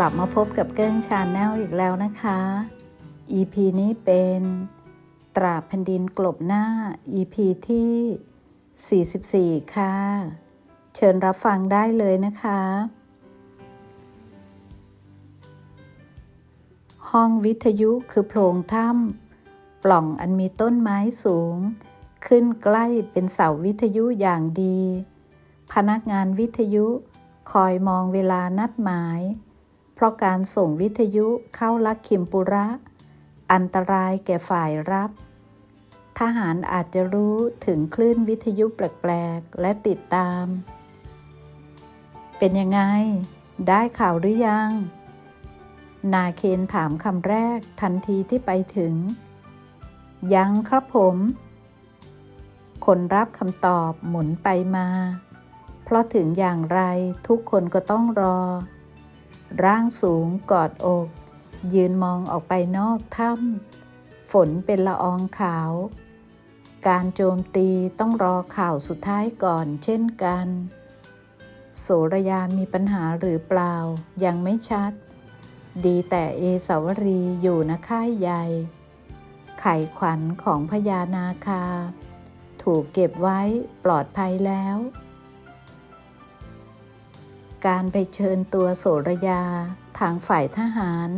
ลับมาพบกับเกิ้งชาแนลอีกแล้วนะคะ EP นี้เป็น ตราบแผ่นดินกลบหน้า EP ที่ 44 ค่ะ เชิญรับฟังได้เลยนะคะ ห้องวิทยุคือโพรงถ้ำปล่องอันมีต้นไม้สูง ขึ้นใกล้เป็นเสาวิทยุอย่างดี พนักงานวิทยุคอยมองเวลานัดหมาย เพราะการส่งวิทยุเข้าลักขิมปุระ อันตรายแก่ฝ่ายรับ ทหารอาจจะรู้ถึงคลื่นวิทยุแปลกๆ และติดตาม เป็นยังไง ได้ข่าวหรือยัง นาเคนถามคำแรกทันทีที่ไปถึง ยังครับผม คนรับคำตอบหมุนไปมา เพราะถึงอย่างไรทุกคนก็ต้องรอ ร่างสูงกอดอก ยืนมองออกไปนอกถ้ำฝนเป็นละอองขาว การโจมตีต้องรอข่าวสุดท้ายก่อนเช่นกัน โสระยามีปัญหาหรือเปล่ายังไม่ชัด ดีแต่เอสาวรีอยู่นะค่ายใหญ่ ไข่ขวัญของพญานาคา ถูกเก็บไว้ปลอดภัยแล้ว การไปเชิญตัวโสระยาทางฝ่ายทหาร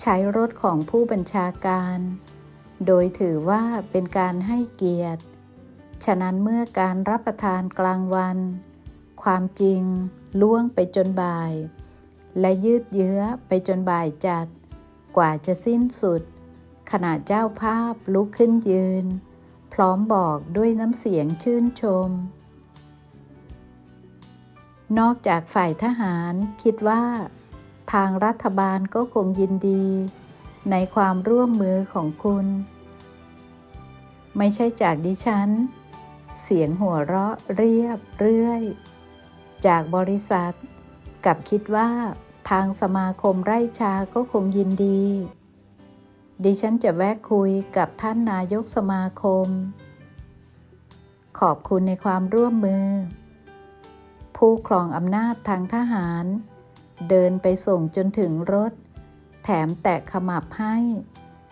ใช้รถของผู้บัญชาการ โดยถือว่าเป็นการให้เกียรติ ฉะนั้นเมื่อการรับประทานกลางวัน ความจริงล่วงไปจนบ่าย และยืดเยื้อไปจนบ่ายจัด กว่าจะสิ้นสุด ขณะเจ้าภาพลุกขึ้นยืน พร้อมบอกด้วยน้ำเสียงชื่นชม นอกจากฝ่ายทหารคิดว่า ทางรัฐบาลก็คงยินดี ในความร่วมมือของคุณ ไม่ใช่จากดิฉัน เสียงหัวเราะเรียบเรื่อย จากบริษัท กับคิดว่า ทางสมาคมไร่ชาก็คงยินดี ดิฉันจะแวะคุยกับท่านนายกสมาคม ขอบคุณในความร่วมมือ ผู้ครองอำนาจทางทหาร เดินไปส่งจนถึงรถ แถมแตะขมับให้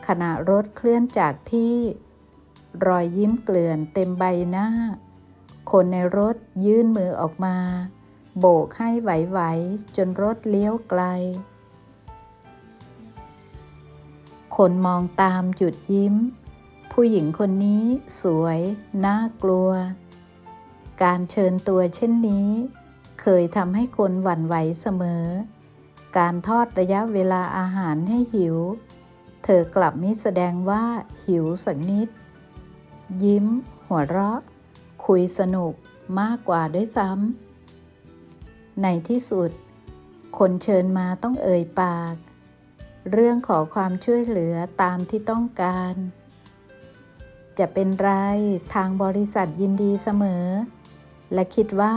ขณะรถเคลื่อนจากที่ รอยยิ้มเกลื่อนเต็มใบหน้า คนในรถยื่นมือออกมา โบกให้ไหวๆจนรถเลี้ยวไกล คนมองตามหยุดยิ้ม ผู้หญิงคนนี้สวย น่ากลัว การเชิญตัวเช่นนี้ เคยทำให้คนหวั่นไหวเสมอ การทอดระยะเวลาอาหารให้หิว เธอกลับมิแสดงว่าหิวสักนิด ยิ้ม หัวเราะ คุยสนุกมากกว่าด้วยซ้ำในที่สุด คนเชิญมาต้องเอ่ยปาก เรื่องขอความช่วยเหลือตามที่ต้องการจะเป็นไรทางบริษัทยินดีเสมอ และคิดว่า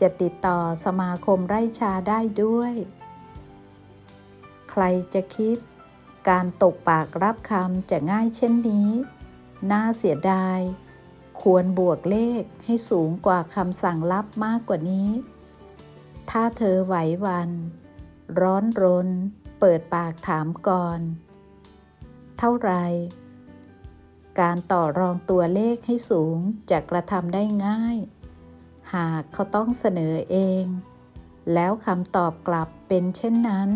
จะติดต่อสมาคมไร่ชาได้ด้วย ใครจะคิด การตกปากรับคำจะง่ายเช่นนี้ น่าเสียดาย ควรบวกเลขให้สูงกว่าคำสั่งลับมากกว่านี้ ถ้าเธอไหววัน ร้อนรน เปิดปากถามก่อน เท่าไร การต่อรองตัวเลขให้สูงจะกระทำได้ง่าย หากเขาต้องเสนอเอง แล้วคำตอบกลับเป็นเช่นนั้น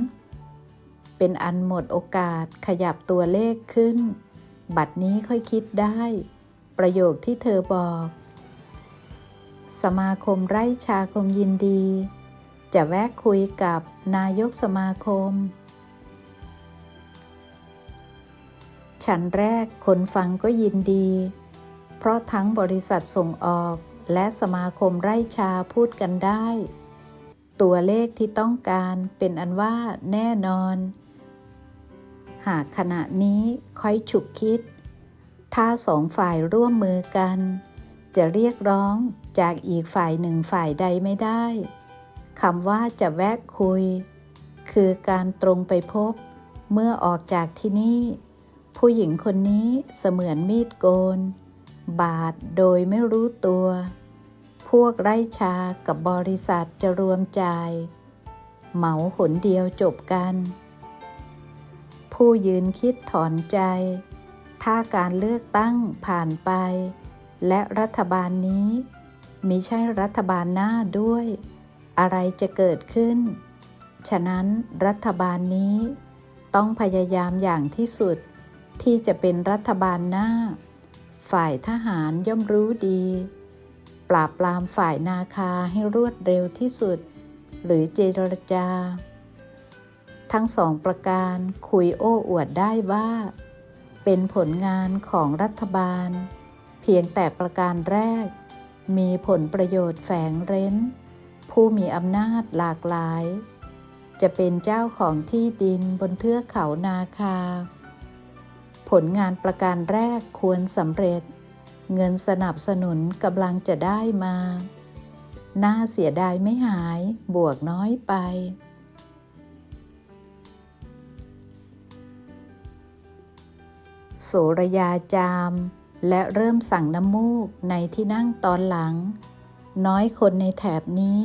เป็นอันหมดโอกาสขยับตัวเลขขึ้น บัดนี้ค่อยคิดได้ ประโยคที่เธอบอก สมาคมไร่ชาคงยินดี จะแวะคุยกับนายกสมาคม ชั้นแรกคนฟังก็ยินดี เพราะทั้งบริษัทส่งออก และสมาคมไร่ชาพูดกันได้ ตัวเลขที่ต้องการเป็นอันว่าแน่นอน หากขณะนี้ค่อยฉุกคิด ถ้าสองฝ่ายร่วมมือกัน จะเรียกร้องจากอีกฝ่ายหนึ่งฝ่ายใดไม่ได้คำว่าจะแวะคุย คือการตรงไปพบ เมื่อออกจากที่นี่ ผู้หญิงคนนี้เสมือนมีดโกน บาดโดยไม่รู้ตัว พวกไร่ชากับบริษัทจะรวมจ่าย เหมาหนเดียวจบกัน ผู้ยืนคิดถอนใจ ถ้าการเลือกตั้งผ่านไป และรัฐบาลนี้มิใช่รัฐบาลหน้าด้วย อะไรจะเกิดขึ้น ฉะนั้นรัฐบาลนี้ต้องพยายามอย่างที่สุดที่จะเป็นรัฐบาลหน้า ฝ่ายทหารย่อมรู้ดี ปราบปรามฝ่ายนาคาให้รวดเร็วที่สุด หรือเจรจา ทั้งสองประการคุยโอ้อวดได้ว่า เป็นผลงานของรัฐบาล เพียงแต่ประการแรก มีผลประโยชน์แฝงเร้น ผู้มีอำนาจหลากหลาย จะเป็นเจ้าของที่ดินบนเทือกเขานาคา ผลงานประการแรกควรสำเร็จ เงินสนับสนุนกำลังจะได้มา น่าเสียดายไม่หายบวกน้อยไป โสระยาจาม และเริ่มสั่งน้ำมูกในที่นั่งตอนหลัง น้อยคนในแถบนี้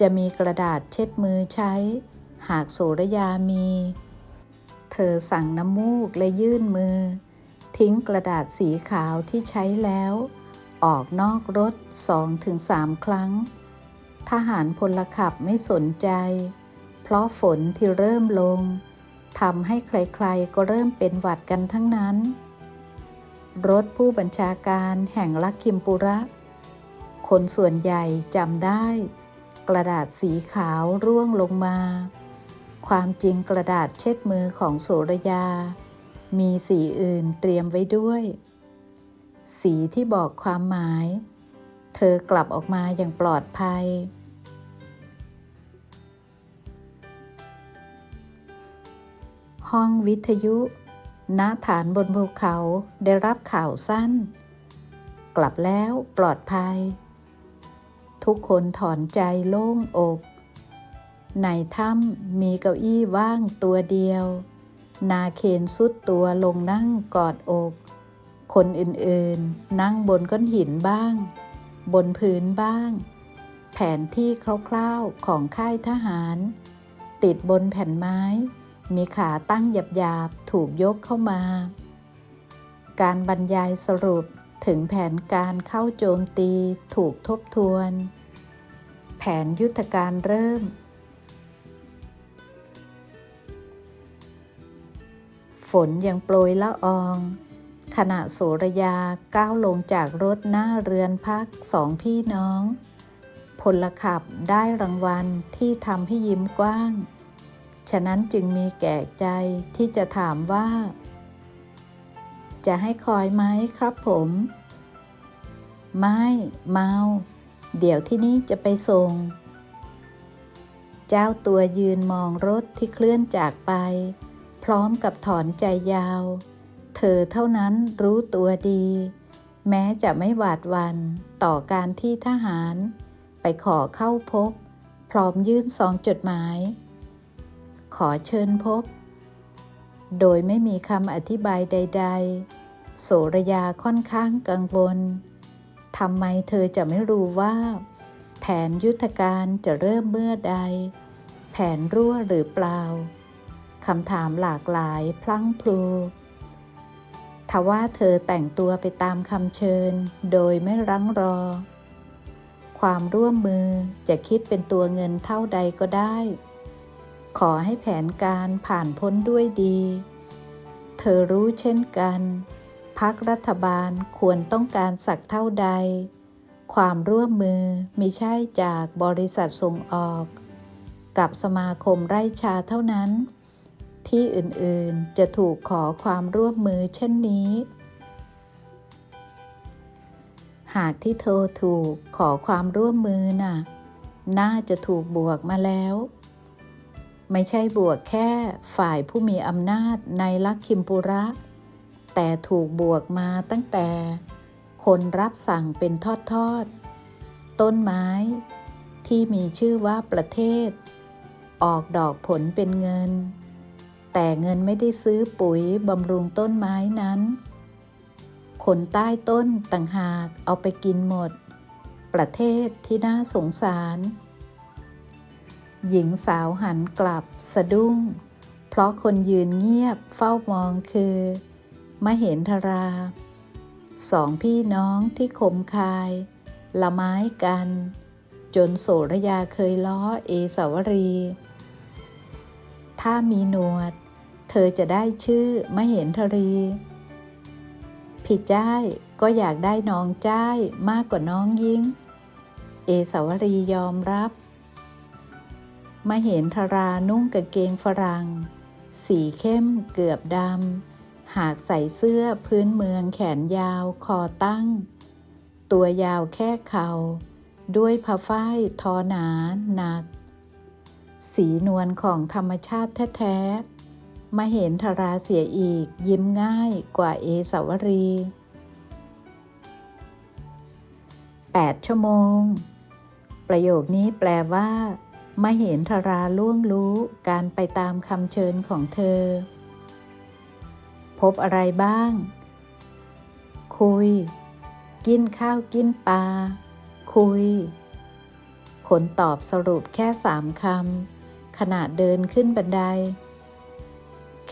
จะมีกระดาษเช็ดมือใช้ หากโสระยามี เธอสั่งน้ำมูกและยื่นมือ ทิ้งกระดาษสีขาวที่ใช้แล้ว ออกนอกรถสองถึงสามครั้ง ทหารพลขับไม่สนใจ เพราะฝนที่เริ่มลงทำให้ใครๆก็เริ่มเป็นหวัดกันทั้งนั้น รถผู้บัญชาการแห่งลักคิมปุระ คนส่วนใหญ่จำได้ กระดาษสีขาวร่วงลงมา ความจริงกระดาษเช็ดมือของโสระยา มีสีอื่นเตรียมไว้ด้วย สีที่บอกความหมาย เธอกลับออกมาอย่างปลอดภัย ห้องวิทยุณฐานบนภูเขาได้รับข่าวสั้น กลับแล้วปลอดภัย ทุกคนถอนใจโล่งอก ในถ้ำมีเก้าอี้ว่างตัวเดียว นาเคนสุดตัวลงนั่งกอดอก คนอื่นๆ นั่งบนก้อนหินบ้าง บนพื้นบ้าง แผนที่คร่าวๆของค่ายทหาร ติดบนแผ่นไม้ มีขาตั้งหยาบๆ ถูกยกเข้ามา การบรรยายสรุปถึงแผนการเข้าโจมตีถูกทบทวน แผนยุทธการเริ่ม นยังโปรยละออง ขณะโสระยาก้าวลงจากรถหน้าเรือนพักสองพี่น้อง พลขับได้รางวัลที่ทำให้ยิ้มกว้าง ฉะนั้นจึงมีแก่ใจที่จะถามว่า จะให้คอยไหมครับผม ไม่เมา เดี๋ยวที่นี่จะไปส่งเจ้าตัวยืนมองรถที่เคลื่อนจากไป พร้อมกับถอนใจยาว เธอเท่านั้นรู้ตัวดี แม้จะไม่หวาดวันต่อการที่ทหาร ไปขอเข้าพบ พร้อมยื่นซองจดหมาย ขอเชิญพบ โดยไม่มีคำอธิบายใด ๆ โสรยาค่อนข้างกังวลทำไมเธอจะไม่รู้ว่า แผนยุทธการจะเริ่มเมื่อใด แผนรั่วหรือเปล่า คำถามหลากหลายพลั้งพลูทว่าเธอแต่งตัวไปตามคำเชิญ โดยไม่รั้งรอ ความร่วมมือจะคิดเป็นตัวเงินเท่าใดก็ได้ ขอให้แผนการผ่านพ้นด้วยดี เธอรู้เช่นกันพักรัฐบาลควรต้องการสักเท่าใด ความร่วมมือมิใช่จากบริษัทส่งออก กับสมาคมไร่ชาเท่านั้น ที่อื่นๆ จะถูกขอความร่วมมือเช่นนี้ หากที่เธอถูกขอความร่วมมือน่ะ น่าจะถูกบวกมาแล้ว ไม่ใช่บวกแค่ฝ่ายผู้มีอำนาจในลักคิมปุระ แต่ถูกบวกมาตั้งแต่ คนรับสั่งเป็นทอดๆ ต้นไม้ ที่มีชื่อว่าประเทศ ออกดอกผลเป็นเงิน แต่เงินไม่ได้ซื้อปุ๋ยบำรุงต้นไม้นั้นคนใต้ต้นต่างหากเอาไปกินหมด ประเทศที่น่าสงสาร หญิงสาวหันกลับสะดุ้ง เพราะคนยืนเงียบเฝ้ามองคือมเห็นทราสองพี่น้องที่คมคาย ละไม้กัน จนโสรยาเคยล้อเอสาวรี ถ้ามีหนวด ธอจะได้ชื่อมเห็นทรีผิดจ้ายก็อยากได้น้องจ้ายมากกว่าน้องยิ่งเอสาวรียอมรับ มเห็นทรานุ่งกางเกงฝรั่ง สีเข้มเกือบดำ หากใส่เสื้อพื้นเมืองแขนยาวคอตั้ง ตัวยาวแค่เขา่า ด้วยผ้าฝ้ายทอหนาหนัก สีนวลของธรรมชาติแท้ๆ มาเห็นทราเสียอีกยิ้มง่ายกว่าเอสาวรี 8 ชั่วโมง ประโยคนี้แปลว่ามาเห็นทราล่วงรู้การไปตามคำเชิญของเธอ พบอะไรบ้าง คุย กินข้าวกินปลา คุยขนตอบสรุปแค่สามคำขณะเดินขึ้นบันได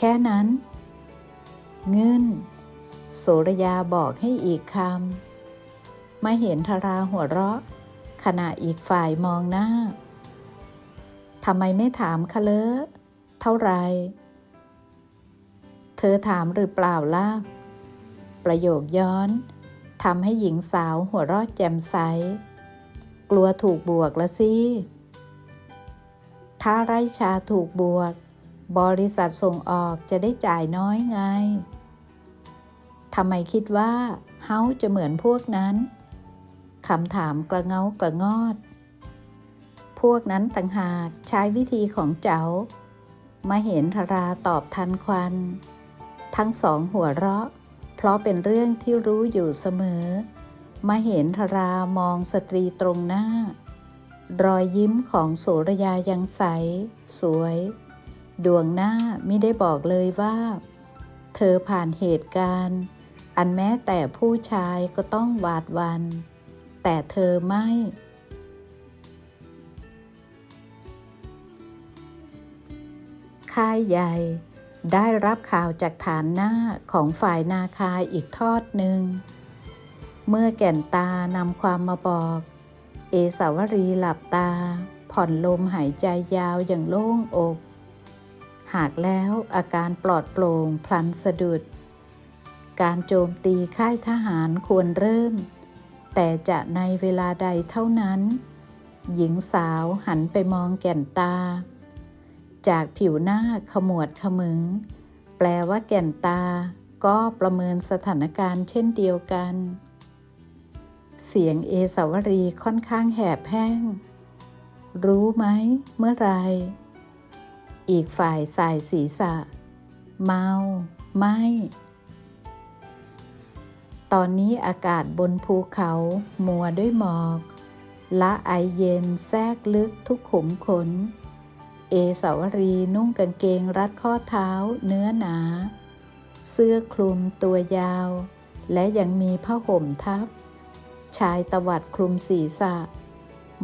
ค่นั้น เงินโสรยาบอกให้อีกคำมาเห็นทราหัวเราะ ขณะอีกฝ่ายมองหน้า ทำไมไม่ถามคะเลอเท่าไร เธอถามหรือเปล่าล่ะ ประโยคย้อนทำให้หญิงสาวหัวเราะแจ่มใส กลัวถูกบวกละสิ ถ้าไร่ชาถูกบวก บริษัทส่งออกจะได้จ่ายน้อยไง ทำไมคิดว่าเฮาจะเหมือนพวกนั้น คำถามกระเงากระงอด พวกนั้นต่างหากใช้วิธีของเจ้า มาเห็นธราตอบทันควัน ทั้งสองหัวเราะ เพราะเป็นเรื่องที่รู้อยู่เสมอ มาเห็นธรามองสตรีตรงหน้า รอยยิ้มของโสรยายังใส สวย ดวงหน้าไม่ได้บอกเลยว่า เธอผ่านเหตุการณ์ อันแม้แต่ผู้ชายก็ต้องหวาดวัน แต่เธอไม่ ค่ายใหญ่ ได้รับข่าวจากฐานหน้าของฝ่ายนาคาอีกทอดหนึ่ง เมื่อแก่นตานำความมาบอก เอสาวรีหลับตา ผ่อนลมหายใจยาวอย่างโล่งอก หากแล้วอาการปลอดโปร่งพลันสะดุด การโจมตีค่ายทหารควรเริ่ม แต่จะในเวลาใดเท่านั้น หญิงสาวหันไปมองแก่นตา จากผิวหน้าขมวดขมึง แปลว่าแก่นตาก็ประเมินสถานการณ์เช่นเดียวกัน เสียงเอสาวรีค่อนข้างแหบแห้ง รู้ไหมเมื่อไร อีกฝ่ายสายศีรษะ เมา ไม่ ตอนนี้อากาศบนภูเขามัวด้วยหมอก ละไอเย็นแทรกลึกทุกขุมขน เอสาวรีนุ่งกางเกงรัดข้อเท้าเนื้อหนา เสื้อคลุมตัวยาว และยังมีผ้าห่มทับ ชายตวัดคลุมศีรษะ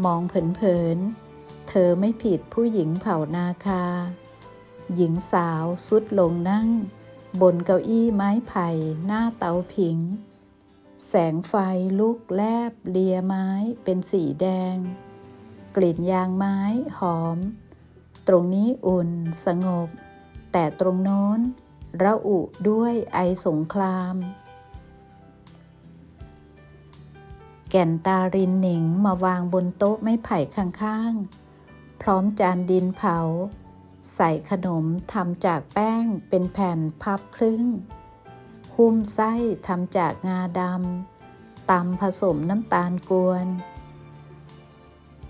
มองเผินๆ เธอไม่ผิดผู้หญิงเผ่านาคา หญิงสาวสุดลงนั่ง บนเก้าอี้ไม้ไผ่หน้าเตาผิง แสงไฟลุกแลบเลียไม้เป็นสีแดง กลิ่นยางไม้หอม ตรงนี้อุ่นสงบ แต่ตรงโน้นระอุด้วยไอสงคราม แก่นตารินหนิงมาวางบนโต๊ะไม้ไผ่ข้างๆ พร้อมจานดินเผา ใส่ขนมทำจากแป้งเป็นแผ่นพับครึ่ง หุ้มไส้ทำจากงาดำตำผสมน้ำตาลกวน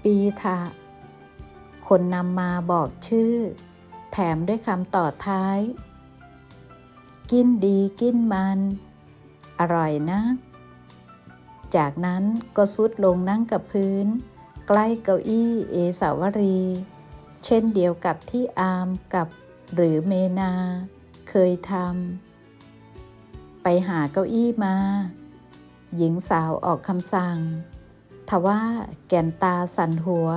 ปีทะคนนำมาบอกชื่อ แถมด้วยคำต่อท้าย กินดีกินมัน อร่อยนะ จากนั้นก็สุดลงนั่งกับพื้น ใกล้เก้าอี้เอสาวรี เช่นเดียวกับที่อามกับหรือเมนา เคยทำไปหาเก้าอี้มา หญิงสาวออกคำสั่ง ทว่าแก่นตาสั่นหัว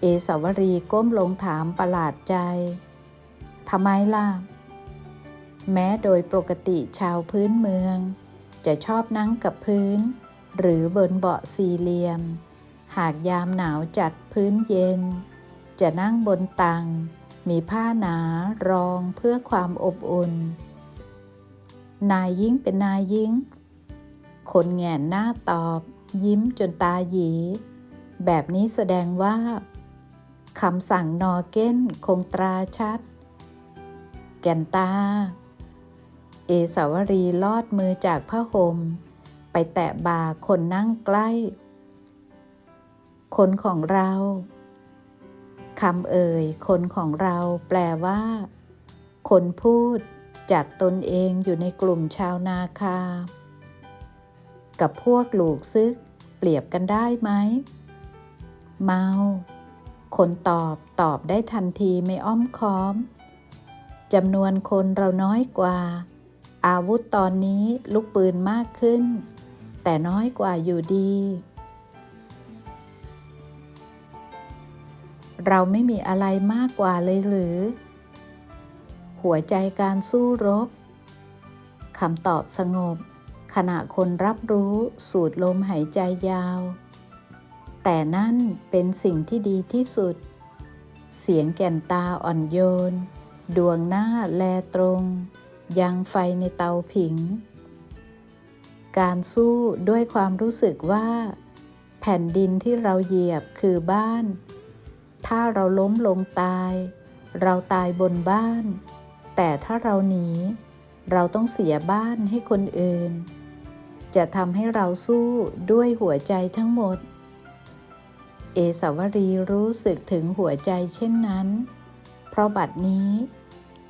เอเอสาวรีก้มลงถามประหลาดใจทำไมล่ะ แม้โดยปกติชาวพื้นเมือง จะชอบนั่งกับพื้น หรือบนเบาะสี่เหลี่ยม หากยามหนาวจัดพื้นเย็น จะนั่งบนตัง มีผ้าหนารองเพื่อความอบอุ่น นายยิ่งเป็นนายยิ่ง คนแงนหน้าตอบ ยิ้มจนตาหยี แบบนี้แสดงว่าคำสั่งนอเก้นคงตราชัด แก่นตา เอสาวรีลอดมือจากผ้าห่มไปแตะบ่าคนนั่งใกล้ คนของเราคำเอ่ย คนของเราแปลว่า คนพูดจัดตนเองอยู่ในกลุ่มชาวนาคา กับพวกหลูกซึก เปรียบกันได้ไหม เมา คนตอบตอบได้ทันทีไม่อ้อมค้อมจำนวนคนเราน้อยกว่า อาวุธตอนนี้ลูกปืนมากขึ้น แต่น้อยกว่าอยู่ดี เราไม่มีอะไรมากกว่าเลยหรือ หัวใจการสู้รบคำตอบสงบ ขณะคนรับรู้สูดลมหายใจยาว แต่นั่นเป็นสิ่งที่ดีที่สุด เสียงแก่นตาอ่อนโยน ดวงหน้าแลตรง ยังไฟในเตาผิง การสู้ด้วยความรู้สึกว่า แผ่นดินที่เราเหยียบคือบ้าน ถ้าเราล้มลงตาย เราตายบนบ้าน แต่ถ้าเราหนี เราต้องเสียบ้านให้คนอื่น จะทำให้เราสู้ด้วยหัวใจทั้งหมด เอสาวรีรู้สึกถึงหัวใจเช่นนั้น เพราะบัดนี้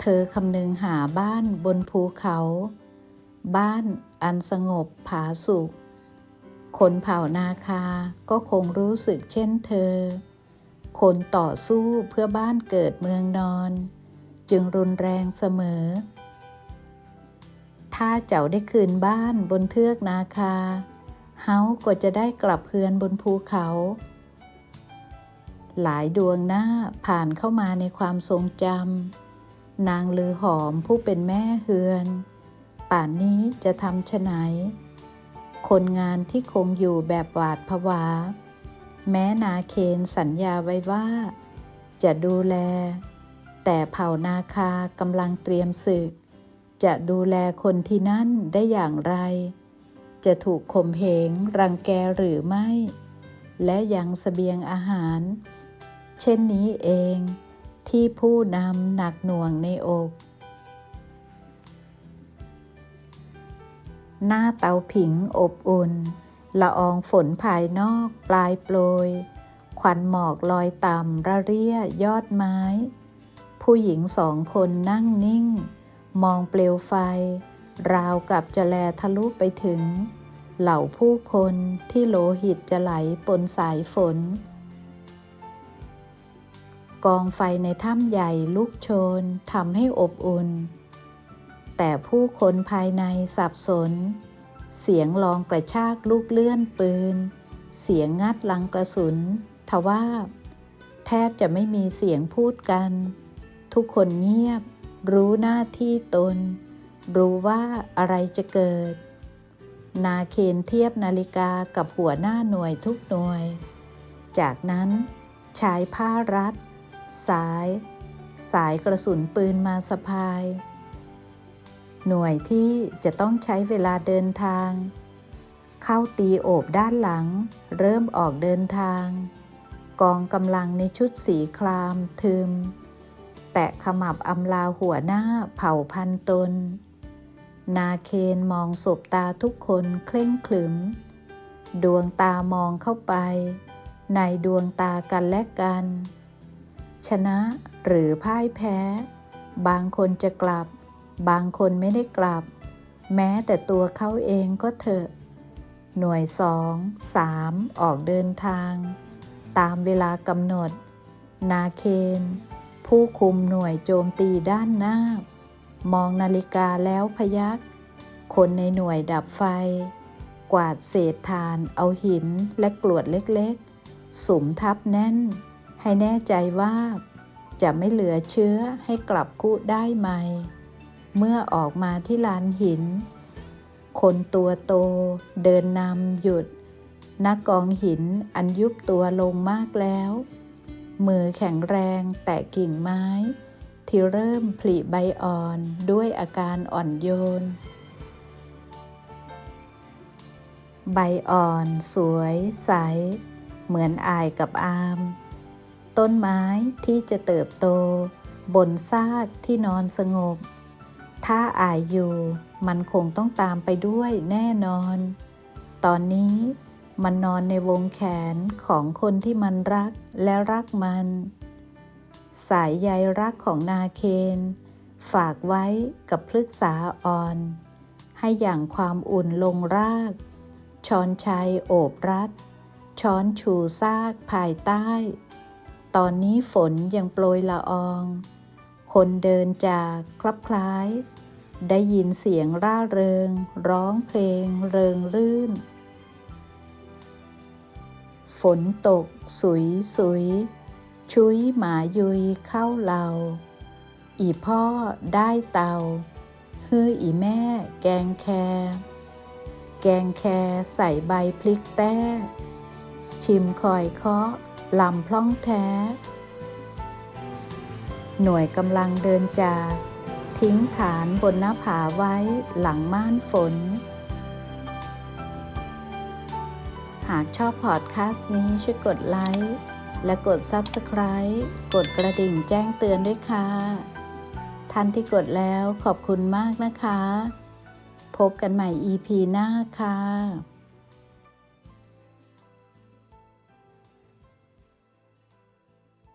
เธอคำนึงหาบ้านบนภูเขา บ้านอันสงบผาสุขคนเผ่านาคาก็คงรู้สึกเช่นเธอ คนต่อสู้เพื่อบ้านเกิดเมืองนอน จึงรุนแรงเสมอ ถ้าเจ้าได้คืนบ้านบนเทือกนาคา เฮาก็จะได้กลับเฮือนบนภูเขา หลายดวงหน้าผ่านเข้ามาในความทรงจำนางลือหอมผู้เป็นแม่เฮือน ป่านนี้จะทำชะไหน คนงานที่คงอยู่แบบหวาดผวา แม้นาเคนสัญญาไว้ว่า จะดูแล แต่เผ่านาคากำลังเตรียมศึก จะดูแลคนที่นั่นได้อย่างไร จะถูกข่มเหงรังแกหรือไม่ และยังสเสบียงอาหาร เช่นนี้เองที่ผู้นำหนักหน่วงในอก หน้าเตาผิงอบอุ่น ละอองฝนภายนอกปลายโปรยควันหมอกลอยต่ำระเรียยอดไม้ ผู้หญิงสองคนนั่งนิ่ง มองเปลวไฟ ราวกับจะแลทะลุไปถึง เหล่าผู้คนที่โลหิตจะไหลปนสายฝน กองไฟในถ้ำใหญ่ลุกโชนทำให้อบอุ่น แต่ผู้คนภายในสับสน เสียงลองกระชากลูกเลื่อนปืน เสียงงัดลังกระสุน ทว่า แทบจะไม่มีเสียงพูดกัน ทุกคนเงียบ รู้หน้าที่ตน รู้ว่าอะไรจะเกิด นาเคนเทียบนาฬิกากับหัวหน้าหน่วยทุกหน่วย จากนั้นชายผ้ารัด สาย สายกระสุนปืนมาสะพาย หน่วยที่จะต้องใช้เวลาเดินทาง เข้าตีโอบด้านหลัง เริ่มออกเดินทาง กองกำลังในชุดสีครามทึม แตะขมับอำลาหัวหน้าเผ่าพันตน นาเคนมองศบตาทุกคนเคร่งขรึม ดวงตามองเข้าไป ในดวงตากันและกัน ชนะหรือพ่ายแพ้ บางคนจะกลับ บางคนไม่ได้กลับ แม้แต่ตัวเขาเองก็เถอะ หน่วยสองสามออกเดินทาง ตามเวลากำหนด นาเคน ผู้คุมหน่วยโจมตีด้านหน้า มองนาฬิกาแล้วพยัก คนในหน่วยดับไฟ กวาดเศษทานเอาหินและกรวดเล็กๆ สุมทับแน่น ให้แน่ใจว่าจะไม่เหลือเชื้อให้กลับคุได้ไหม เมื่อออกมาที่ลานหิน คนตัวโตเดินนำหยุด นักกองหินอันยุบตัวลงมากแล้ว มือแข็งแรงแตะกิ่งไม้ ที่เริ่มผลิใบอ่อนด้วยอาการอ่อนโยน ใบอ่อนสวยใส เหมือนอายกับอาม ต้นไม้ที่จะเติบโต บนซากที่นอนสงบ ถ้าอายอยู่ มันคงต้องตามไปด้วยแน่นอน ตอนนี้มันนอนในวงแขนของคนที่มันรักและรักมัน สายใยรักของนาเคน ฝากไว้กับพฤกษาอ่อน ให้อย่างความอุ่นลงราก ช้อนชัยโอบรัด ช้อนชูซากภายใต้ ตอนนี้ฝนยังโปรยละออง คนเดินจากคลับคล้าย ได้ยินเสียงร่าเริง ร้องเพลง เริงรื่น ฝนตก สุยสุย ชุยหมายุยเข้าเหล่า อีพ่อได้เตาฮืออีแม่ แกงแค แกงแคใส่ใบพลิกแต้ ชิมคอยเคาะลำพล่องแท้ หน่วยกำลังเดินจาก ทิ้งฐานบนหน้าผาไว้หลังม่านฝน หากชอบพอดคาสต์นี้ช่วยกดไลค์ และกด Subscribe กดกระดิ่งแจ้งเตือนด้วยค่ะ ท่านที่กดแล้วขอบคุณมากนะคะ พบกันใหม่ EP หน้าค่ะ